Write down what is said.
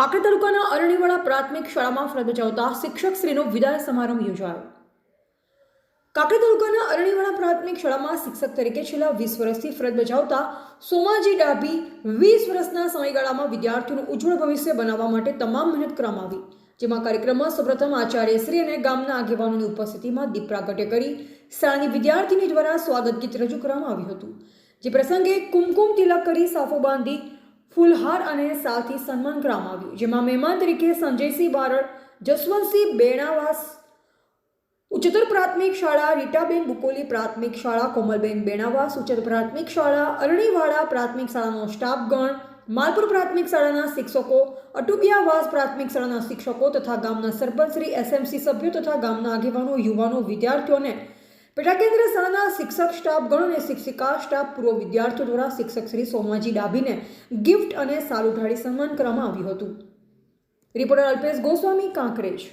કાંકરેજ તાલુકાના અરણીવાડા પ્રાથમિક શાળામાં ફરજ બજાવતા શિક્ષક શ્રીનો વિદાય સમારંભ યોજાયો. કાંકરેજ તાલુકાના અરણીવાડા પ્રાથમિક શાળામાં શિક્ષક તરીકે છેલ્લા વીસ વર્ષથી ફરજ બજાવતા સોમાજી ડાભી વીસ વર્ષના સમયગાળામાં વિદ્યાર્થીઓનું ઉજ્જવળ ભવિષ્ય બનાવવા માટે તમામ મહેનત કરવામાં આવી. જેમાં કાર્યક્રમમાં સૌપ્રથમ આચાર્યશ્રી અને ગામના આગેવાનોની ઉપસ્થિતિમાં દીપ પ્રાગટ્ય કરી શાળાની વિદ્યાર્થીની દ્વારા સ્વાગત ગીત રજૂ કરવામાં આવ્યું હતું. જે પ્રસંગે કુમકુમ તિલક કરી સાફો બાંધી ફૂલહાર અને સાથી સન્માન કરવામાં આવ્યું, જેમાં મહેમાન તરીકે સંજયસિંહ બારડ, જસવંતસિંહ બેણાવાસ, ઉચ્ચતર પ્રાથમિક શાળા, રીટાબેન બુકોલી પ્રાથમિક શાળા, કોમલબેન બેણાવાસ, ઉચ્ચતર પ્રાથમિક શાળા, અરણીવાડા પ્રાથમિક શાળાનો સ્ટાફગણ, માલપુર પ્રાથમિક શાળાના શિક્ષકો અટુબિયાવાસ પ્રાથમિક શાળાના શિક્ષકો તથા ગામના સરપંચ શ્રી, એસએમસી સભ્યો તથા ગામના આગેવાનો, યુવાનો, વિદ્યાર્થીઓને પેટાકેન્દ્ર શાળાના શિક્ષક સ્ટાફગણ અને શિક્ષિકા સ્ટાફ પૂર્વ વિદ્યાર્થીઓ દ્વારા શિક્ષક શ્રી સોમાજી ડાભીને ગિફ્ટ અને સારું ઢાળી સન્માન કરવામાં આવ્યું હતું. રિપોર્ટર અલ્પેશ ગોસ્વામી, કાંકરેજ.